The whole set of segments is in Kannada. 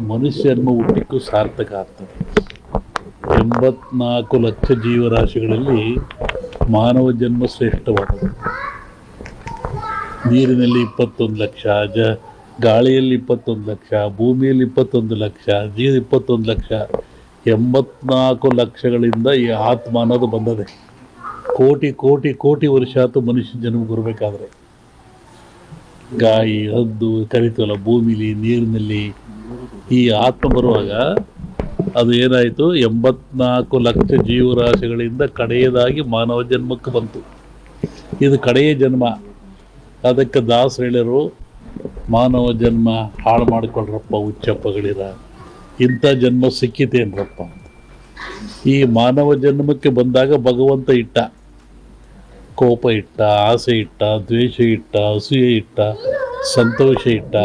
ಮನುಷ್ಯ ಜನ್ಮ ಹುಟ್ಟಿಕ್ಕೂ ಸಾರ್ಥಕ ಆಗ್ತದೆ. ಎಂಬತ್ನಾಲ್ಕು ಲಕ್ಷ ಜೀವರಾಶಿಗಳಲ್ಲಿ ಮಾನವ ಜನ್ಮ ಶ್ರೇಷ್ಠವಾದದ್ದು. ನೀರಿನಲ್ಲಿ ಇಪ್ಪತ್ತೊಂದು ಲಕ್ಷ, ಜ, ಗಾಳಿಯಲ್ಲಿ ಇಪ್ಪತ್ತೊಂದು ಲಕ್ಷ, ಭೂಮಿಯಲ್ಲಿ ಇಪ್ಪತ್ತೊಂದು ಲಕ್ಷ ಜೀವ ಇಪ್ಪತ್ತೊಂದು ಲಕ್ಷ, ಎಂಬತ್ನಾಲ್ಕು ಲಕ್ಷಗಳಿಂದ ಈ ಆತ್ಮ ಅನ್ನೋದು ಬಂದದೆ. ಕೋಟಿ ಕೋಟಿ ಕೋಟಿ ವರ್ಷ ಆತು ಮನುಷ್ಯ ಜನ್ಮ ಬರಬೇಕಾದ್ರೆ. ಗಾಯಿ, ಹದ್ದು ಕರಿತೀವಲ್ಲ ಭೂಮಿಲಿ, ನೀರಿನಲ್ಲಿ ಈ ಆತ್ಮ ಬರುವಾಗ ಅದು ಏನಾಯಿತು? ಎಂಬತ್ನಾಲ್ಕು ಲಕ್ಷ ಜೀವರಾಶಿಗಳಿಂದ ಕಡೆಯದಾಗಿ ಮಾನವ ಜನ್ಮಕ್ಕೆ ಬಂತು. ಇದು ಕಡೆಯ ಜನ್ಮ. ಅದಕ್ಕೆ ದಾಸ ಹೇಳಿರು ಮಾನವ ಜನ್ಮ ಹಾಳು ಮಾಡಿಕೊಳ್ಳ್ರಪ್ಪ ಉಚ್ಚಪ್ಪಗಳಿರ ಇಂಥ ಜನ್ಮ ಸಿಕ್ಕಿತೇನ್ರಪ್ಪ ಈ ಮಾನವ ಜನ್ಮಕ್ಕೆ ಬಂದಾಗ ಭಗವಂತ ಇಟ್ಟ. ಕೋಪ ಇಟ್ಟ, ಆಸೆ ಇಟ್ಟ, ದ್ವೇಷ ಇಟ್ಟ, ಅಸೂಯೆ ಇಟ್ಟ, ಸಂತೋಷ ಇಟ್ಟ,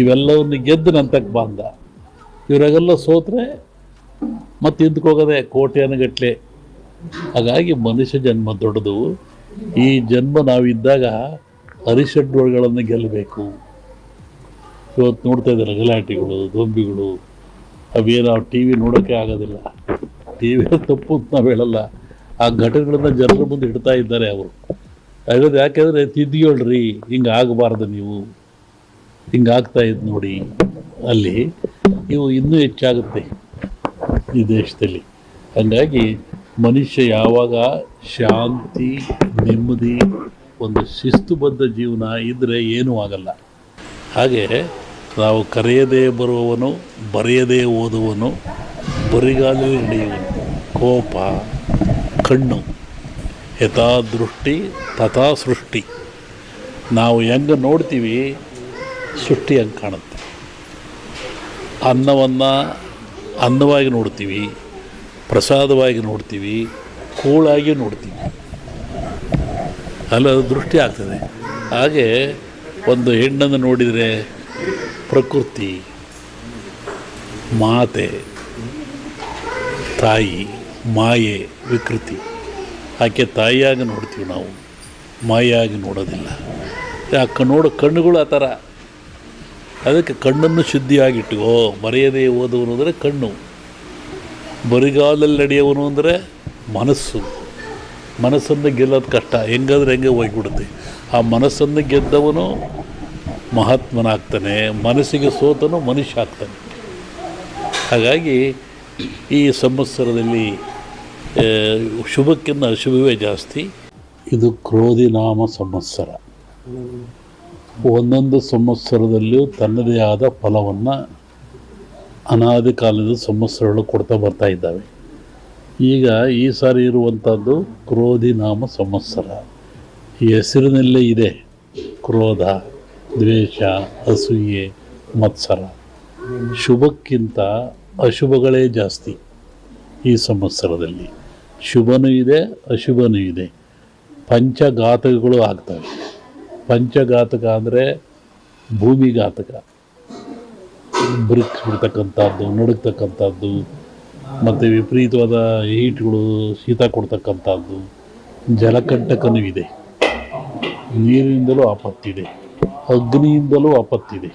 ಇವೆಲ್ಲವನ್ನು ಗೆದ್ದು ನಂತಕ್ಕೆ ಬಂದ. ಇವರಾಗೆಲ್ಲ ಸೋತ್ರೆ ಮತ್ತೆ ಹಿಂದ್ಕೋಗದೆ ಕೋಟ್ಯಾನುಗಟ್ಲೆ ಹಾಗಾಗಿ ಮನುಷ್ಯ ಜನ್ಮ ದೊಡ್ಡದು. ಈ ಜನ್ಮ ನಾವಿದ್ದಾಗ ಹರಿಷಡ್ಗಳನ್ನು ಗೆಲ್ಲಬೇಕು. ಇವತ್ತು ನೋಡ್ತಾ ಇದ್ದಾರೆ ಗಲಾಟೆಗಳು ದೊಂಬಿಗಳು ಅವೇನು ಟಿ ವಿ ನೋಡೋಕ್ಕೆ ಆಗೋದಿಲ್ಲ. ಟಿ ವಿ ತಪ್ಪು ಅಂತ ನಾವು ಹೇಳಲ್ಲ. ಆ ಘಟನೆಗಳನ್ನ ಜನರ ಮುಂದೆ ಇಡ್ತಾ ಇದ್ದಾರೆ ಅವರು. ಹಾಗಾದ್ರೆ ಯಾಕೆಂದರೆ ತಿದ್ದಿಯೊಳ್ರಿ ಹಿಂಗೆ ಆಗಬಾರ್ದು ನೀವು. ಹಿಂಗಾಗ್ತಾ ಇದ್ದು ನೋಡಿ. ಅಲ್ಲಿ ಇವು ಇನ್ನೂ ಹೆಚ್ಚಾಗುತ್ತೆ ಈ ದೇಶದಲ್ಲಿ. ಹಾಗಾಗಿ ಮನುಷ್ಯ ಯಾವಾಗ ಶಾಂತಿ, ನೆಮ್ಮದಿ, ಒಂದು ಶಿಸ್ತುಬದ್ಧ ಜೀವನ ಇದ್ದರೆ ಏನೂ ಆಗಲ್ಲ. ಹಾಗೆ ನಾವು ಕರೆಯದೇ ಬರುವವನು, ಬರೆಯದೇ ಓದುವನು ಬರಿಗಾಲಲ್ಲಿ ನಡೆಯುವನು. ಕೋಪ ಕಣ್ಣು. ಯಥಾ ದೃಷ್ಟಿ ತಥಾ ಸೃಷ್ಟಿ. ನಾವು ಹೆಂಗೆ ನೋಡ್ತೀವಿ, ಸೃಷ್ಟಿ ಹಂಗೆ ಕಾಣುತ್ತೆ. ಅನ್ನವನ್ನು ಅನ್ನವಾಗಿ ನೋಡ್ತೀವಿ, ಪ್ರಸಾದವಾಗಿ ನೋಡ್ತೀವಿ, ಕೂಳಾಗಿ ನೋಡ್ತೀವಿ. ಅಲ್ಲ ದೃಷ್ಟಿ ಆಗ್ತದೆ. ಹಾಗೆ ಒಂದು ಹೆಣ್ಣನ್ನು ನೋಡಿದರೆ ಪ್ರಕೃತಿ, ಮಾತೆ, ತಾಯಿ ಮಾಯೆ, ವಿಕೃತಿ. ಆಕೆ ತಾಯಿಯಾಗಿ ನೋಡ್ತೀವಿ ನಾವು. ಮಾಯಾಗಿ ನೋಡೋದಿಲ್ಲ. ಆ ನೋಡೋ ಕಣ್ಣುಗಳು ಆ ಥರ. ಅದಕ್ಕೆ ಕಣ್ಣನ್ನು ಶುದ್ಧಿಯಾಗಿಟ್ಟುಕೋ ಮರೆಯದೇ ಓದುವನು ಅಂದರೆ ಕಣ್ಣು. ಬರಿಗಾಲಲ್ಲಿ ನಡೆಯವನು ಅಂದರೆ ಮನಸ್ಸು. ಮನಸ್ಸನ್ನು ಗೆಲ್ಲೋದು ಕಷ್ಟ. ಹೆಂಗಾದ್ರೆ ಹೆಂಗೆ ಹೋಗ್ಬಿಡುತ್ತೆ. ಆ ಮನಸ್ಸನ್ನು ಗೆದ್ದವನು ಮಹಾತ್ಮನಾಗ್ತಾನೆ. ಮನಸ್ಸಿಗೆ ಸೋತನು ಮನುಷ್ಯ ಆಗ್ತಾನೆ. ಹಾಗಾಗಿ ಈ ಸಂವತ್ಸರದಲ್ಲಿ ಶುಭಕ್ಕಿಂತ ಅಶುಭವೇ ಜಾಸ್ತಿ. ಇದು ಕ್ರೋಧಿ ನಾಮ ಸಂವತ್ಸರ. ಒಂದೊಂದು ಸಂವತ್ಸರದಲ್ಲಿಯೂ ತನ್ನದೇ ಆದ ಫಲವನ್ನು ಅನಾದಿ ಕಾಲದ ಸಂವತ್ಸರಗಳು ಕೊಡ್ತಾ ಬರ್ತಾ ಇದ್ದಾವೆ. ಈಗ ಈ ಸಾರಿ ಇರುವಂಥದ್ದು ಕ್ರೋಧಿ ನಾಮ ಸಂವತ್ಸರ. ಹೆಸರಿನಲ್ಲೇ ಇದೆ ಕ್ರೋಧ, ದ್ವೇಷ, ಅಸೂಯೆ, ಮತ್ಸರ. ಶುಭಕ್ಕಿಂತ ಅಶುಭಗಳೇ ಜಾಸ್ತಿ ಈ ಸಂವತ್ಸರದಲ್ಲಿ. ಶುಭನೂ ಇದೆ, ಅಶುಭನೂ ಇದೆ. ಪಂಚಘಾತಕಗಳು ಆಗ್ತವೆ. ಪಂಚಘಾತಕ ಅಂದರೆ ಭೂಮಿಘಾತಕ. ಬ್ರಿಕ್ಸ್ ಬಿಡ್ತಕ್ಕಂಥದ್ದು ನಡುಗ್ತಕ್ಕಂಥದ್ದು, ಮತ್ತು ವಿಪರೀತವಾದ ಹೀಟ್ಗಳು ಶೀತ ಕೊಡ್ತಕ್ಕಂಥದ್ದು, ಜಲಕಂಟಕನೂ ಇದೆ. ನೀರಿನಿಂದಲೂ ಆಪತ್ತಿದೆ. ಅಗ್ನಿಯಿಂದಲೂ ಆಪತ್ತಿದೆ.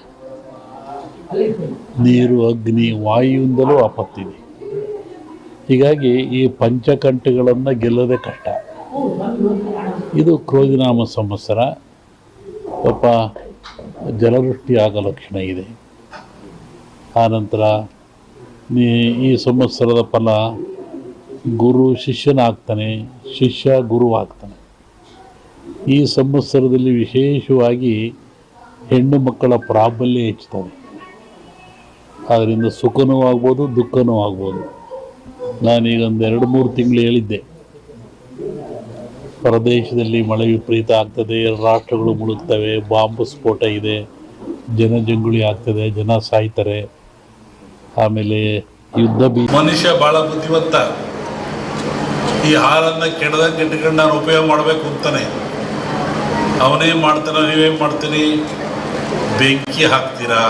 ನೀರು, ಅಗ್ನಿ, ವಾಯುವಿಂದಲೂ ಆಪತ್ತಿದೆ. ಹೀಗಾಗಿ ಈ ಪಂಚಕಂಠಗಳನ್ನು ಗೆಲ್ಲೋದೇ ಕಷ್ಟ. ಇದು ಕ್ರೋಧಿನಾಮ ಸಂವತ್ಸರ. ಪಾಪ ಜಲವೃಷ್ಟಿ ಆಗೋ ಲಕ್ಷಣ ಇದೆ. ಆನಂತರ ಈ ಸಂವತ್ಸರದ ಫಲ ಗುರು ಶಿಷ್ಯನಾಗ್ತಾನೆ, ಶಿಷ್ಯ ಗುರು ಆಗ್ತಾನೆ ಈ ಸಂವತ್ಸರದಲ್ಲಿ ವಿಶೇಷವಾಗಿ ಹೆಣ್ಣು ಮಕ್ಕಳ ಪ್ರಾಬಲ್ಯ ಹೆಚ್ಚುತ್ತದೆ. ಅದರಿಂದ ಸುಖನೂ ಆಗ್ಬೋದು, ದುಃಖನೂ ಆಗ್ಬೋದು. ನಾನೀಗ ಒಂದು ಎರಡು ಮೂರು ತಿಂಗಳು ಹೇಳಿದ್ದೆ. ಪ್ರದೇಶದಲ್ಲಿ ಮಳೆ ವಿಪರೀತ ಆಗ್ತದೆ, ರಾಷ್ಟ್ರಗಳು ಮುಳುಗ್ತವೆ, ಬಾಂಬ್ ಸ್ಫೋಟ ಇದೆ ಜನಜಂಗುಳಿ ಆಗ್ತದೆ, ಜನ ಸಾಯ್ತಾರೆ. ಆಮೇಲೆ ಯುದ್ಧ ಬಿ ಮನುಷ್ಯ ಬಹಳ ಬುದ್ಧಿವಂತ. ಈ ಹಾಲನ್ನ ಕೆಡದಂಗೆ ಇಟ್ಕೊಂಡು ನಾನು ಉಪಯೋಗ ಮಾಡಬೇಕು ಅಂತಾನೆ. ಅವನೇ ಮಾಡ್ತಾನೆ ನೀವೇನು ಮಾಡ್ತೀನಿ. ಬೆಂಕಿ ಹಾಕ್ತೀರಾ?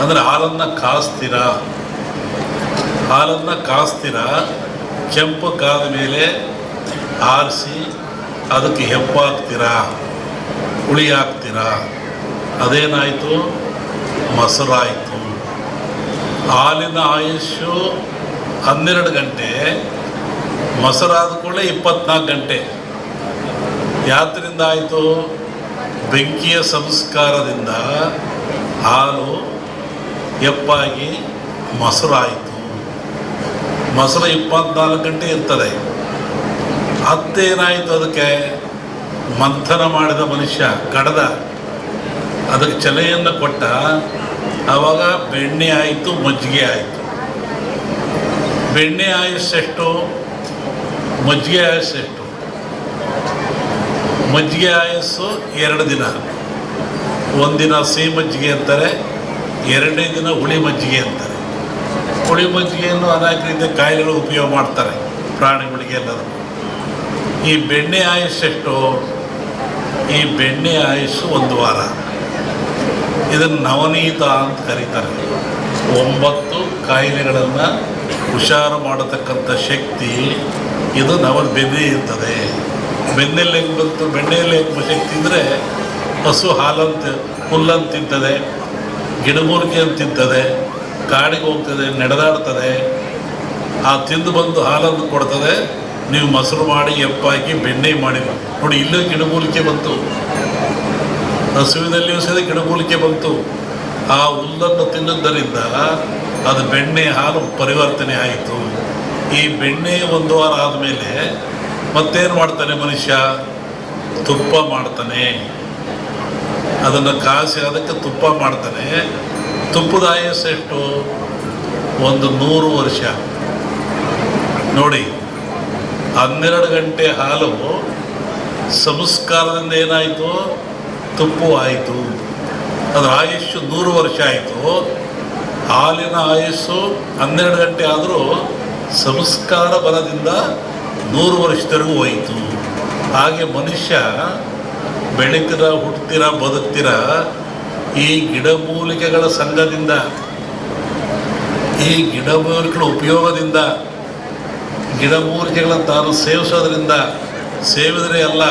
ಅಂದ್ರೆ ಹಾಲನ್ನು ಕಾಸ್ತೀರಾ ಹಾಲನ್ನು ಕಾಸ್ತೀರಾ ಕೆಂಪು ಕಾದ ಮೇಲೆ ಆರಿಸಿ ಅದಕ್ಕೆ ಹೆಪ್ಪು ಹಾಕ್ತೀರಾ? ಹುಳಿ ಹಾಕ್ತೀರಾ? ಅದೇನಾಯಿತು? ಮೊಸರಾಯಿತು. ಹಾಲಿನ ಆಯುಷ್ಯು ಹನ್ನೆರಡು ಗಂಟೆ ಮೊಸರಾದ ಕೂಡಲೇ ಇಪ್ಪತ್ನಾಲ್ಕು ಗಂಟೆ. ಯಾತ್ರಿಂದ ಆಯಿತು? ಬೆಂಕಿಯ ಸಂಸ್ಕಾರದಿಂದ ಹಾಲು ಎಪ್ಪಾಗಿ ಮೊಸರಾಯಿತು. ಮೊಸರು ಇಪ್ಪತ್ನಾಲ್ಕು ಗಂಟೆ ಇರ್ತದೆ. ಹತ್ತೇನಾಯಿತು ಅದಕ್ಕೆ? ಮಂಥನ ಮಾಡಿದ ಮನುಷ್ಯ, ಕಡದ, ಅದಕ್ಕೆ ಚಲೆಯನ್ನು ಕೊಟ್ಟ. ಆವಾಗ ಬೆಣ್ಣೆ ಆಯಿತು, ಮಜ್ಜಿಗೆ ಆಯಿತು. ಬೆಣ್ಣೆ ಆಯಸ್ಸೆಷ್ಟು ಮಜ್ಜಿಗೆ ಆಯುಸ್ಸೆಷ್ಟು ಮಜ್ಜಿಗೆ ಆಯಸ್ಸು ಎರಡು ದಿನ. ಒಂದಿನ ಸಿಹಿ ಮಜ್ಜಿಗೆ ಅಂತಾರೆ ಎರಡನೇ ದಿನ ಹುಳಿ ಮಜ್ಜಿಗೆ ಅಂತಾರೆ. ಹುಳಿ ಮಜ್ಜಿಗೆಯನ್ನು ಅನೇಕ ರೀತಿಯ ಕಾಯಿಲೆಗಳು ಉಪಯೋಗ ಮಾಡ್ತಾರೆ ಪ್ರಾಣಿಗಳಿಗೆ ಎಲ್ಲರೂ ಈ ಬೆಣ್ಣೆ ಆಯುಸ್ಸೆಷ್ಟು ಈ ಬೆಣ್ಣೆ ಆಯುಸ್ಸು ಒಂದು ವಾರ. ಇದನ್ನು ನವನೀತ ಅಂತ ಕರೀತಾರೆ. ಒಂಬತ್ತು ಕಾಯಿಲೆಗಳನ್ನು ಹುಷಾರು ಮಾಡತಕ್ಕಂಥ ಶಕ್ತಿ ಇದು ನವ ಬೆನ್ನೆ ಇರ್ತದೆ. ಬೆನ್ನೆಲ್ಲಿ ಹೆಂಗೆ ಬಂತು, ಬೆಣ್ಣೆಯಲ್ಲಿ ಶಕ್ತಿ ಇದ್ದರೆ ಹಸು ಹಾಲಂತ ಹುಲ್ಲನ್ನು ತಿಂತದೆ. ಗಿಡಮೂಲಿಕೆಯನ್ನು ತಿಂತದೆ ಕಾಡಿಗೆ ಹೋಗ್ತದೆ, ನಡೆದಾಡ್ತದೆ, ಆ ತಿಂದು ಬಂದು ಹಾಲನ್ನು ಕೊಡ್ತದೆ, ನೀವು ಮೊಸರು ಮಾಡಿ, ಎಪ್ಪಾಕಿ, ಬೆಣ್ಣೆ ಮಾಡಿ. ನೋಡಿ, ಇಲ್ಲೂ ಗಿಡಮೂಲಿಕೆ ಬಂತು. ಹಸುವಿನಲ್ಲಿಯೂ ಸಹ ಗಿಡಮೂಲಿಕೆ ಬಂತು. ಆ ಹುಲ್ಲನ್ನು ತಿನ್ನುವುದರಿಂದ ಅದು ಬೆಣ್ಣೆ ಹಾಲು ಪರಿವರ್ತನೆ ಆಯಿತು. ಈ ಬೆಣ್ಣೆ ಒಂದು ವಾರ ಆದಮೇಲೆ ಮತ್ತೇನು ಮಾಡ್ತಾನೆ ಮನುಷ್ಯ? ತುಪ್ಪ ಮಾಡ್ತಾನೆ. ಅದನ್ನು ಕಾಸಿ ಅದಕ್ಕೆ ತುಪ್ಪ ಮಾಡ್ತಾನೆ. ತುಪ್ಪದ ಆಯಸ್ಸು ಎಷ್ಟು? ಒಂದು ನೂರು ವರ್ಷ. ನೋಡಿ, ಹನ್ನೆರಡು ಗಂಟೆ ಹಾಲು ಸಂಸ್ಕಾರದಿಂದ ಏನಾಯಿತು? ತುಪ್ಪು ಆಯಿತು. ಅದರ ಆಯುಷ್ಯ ನೂರು ವರ್ಷ ಆಯಿತು. ಹಾಲಿನ ಆಯುಸ್ಸು ಹನ್ನೆರಡು ಗಂಟೆ ಆದರೂ ಸಂಸ್ಕಾರ ಬಲದಿಂದ ನೂರು ವರ್ಷದವರೆಗೂ ಹೋಯಿತು. ಹಾಗೆ ಮನುಷ್ಯ ಬೆಳೀತೀರ ಹುಟ್ಟತೀರ ಬದುಕ್ತೀರ? ಈ ಗಿಡಮೂಲಿಕೆಗಳ ಸಂಘದಿಂದ, ಈ ಗಿಡಮೂಲಿಕೆಗಳ ಉಪಯೋಗದಿಂದ ಗಿಡಮೂಲಿಕೆಗಳನ್ನು ತಾನು ಸೇವಿಸೋದ್ರಿಂದ ಸೇವಿದ್ರೆ ಎಲ್ಲ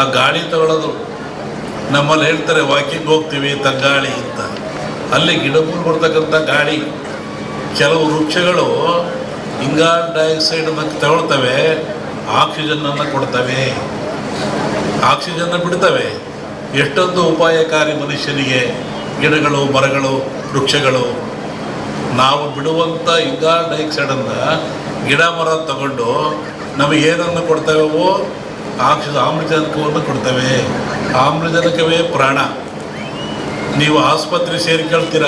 ಆ ಗಾಳಿ ತಗೊಳ್ಳೋದು ನಮ್ಮಲ್ಲಿ ಹೇಳ್ತಾರೆ, ವಾಕಿಂಗ್ ಹೋಗ್ತೀವಿ ತಗ್ಗಾಳಿ ಅಂತ. ಅಲ್ಲಿ ಗಿಡಮೂರು ಬರ್ತಕ್ಕಂಥ ಗಾಳಿ, ಕೆಲವು ವೃಕ್ಷಗಳು ಇಂಗಾಲ್ ಡೈಆಕ್ಸೈಡನ್ನು ತಗೊಳ್ತವೆ ಆಕ್ಸಿಜನ್ನನ್ನು ಕೊಡ್ತವೆ. ಆಕ್ಸಿಜನ್ನ ಬಿಡ್ತವೆ ಎಷ್ಟೊಂದು ಉಪಾಯಕಾರಿ ಮನುಷ್ಯನಿಗೆ ಗಿಡಗಳು, ಮರಗಳು, ವೃಕ್ಷಗಳು. ನಾವು ಬಿಡುವಂಥ ಇಂಗಾಲ್ ಡೈಆಕ್ಸೈಡನ್ನು ಗಿಡ, ಮರ ತಗೊಂಡು ನಮಗೇನನ್ನು ಕೊಡ್ತವೆವೋ ಆಕ್ಸಿಜನ್ ಆಮ್ಲಜನಕವನ್ನು ಕೊಡ್ತವೆ. ಆಮ್ಲಜನಕವೇ ಪ್ರಾಣ. ನೀವು ಆಸ್ಪತ್ರೆ ಸೇರಿಕೊಳ್ತೀರ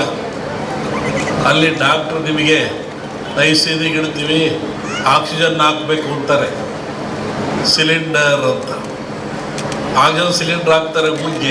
ಅಲ್ಲಿ ಡಾಕ್ಟ್ರು ನಿಮಗೆ ಐ ಸಿ ಇಡ್ತೀವಿ ಆಕ್ಸಿಜನ್ ಹಾಕಬೇಕು ಅಂತಾರೆ. ಸಿಲಿಂಡರ್ ಅಂತ. ಆಕ್ಸಿಜನ್ ಸಿಲಿಂಡರ್ ಹಾಕ್ತಾರೆ ಮೂಗಿಗೆ